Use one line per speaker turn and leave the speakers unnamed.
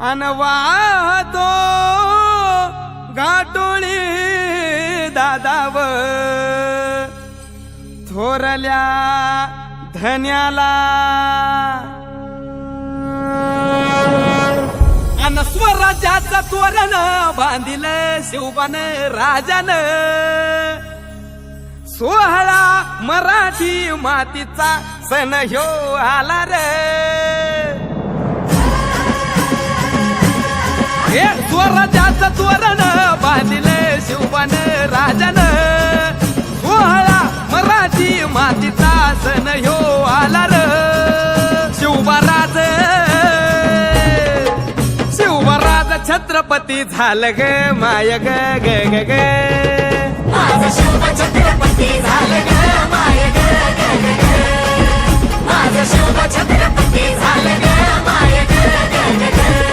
अनवातो गाटोळी दादाव. थोरल्या धन्याला. अन स्वराज्याचं तोरण बांधिल शिवबान राजन. सोहळा मराठी मातीचा सण ह्यो आला रे. हे स्वराज्याचं तोरण बांधिले शिवबान राजन. कोहळा मराठी मातीचा सन ह्यो आला र शिवबाराज शिवबाराज छत्रपती झालं ग माय
ग ग ग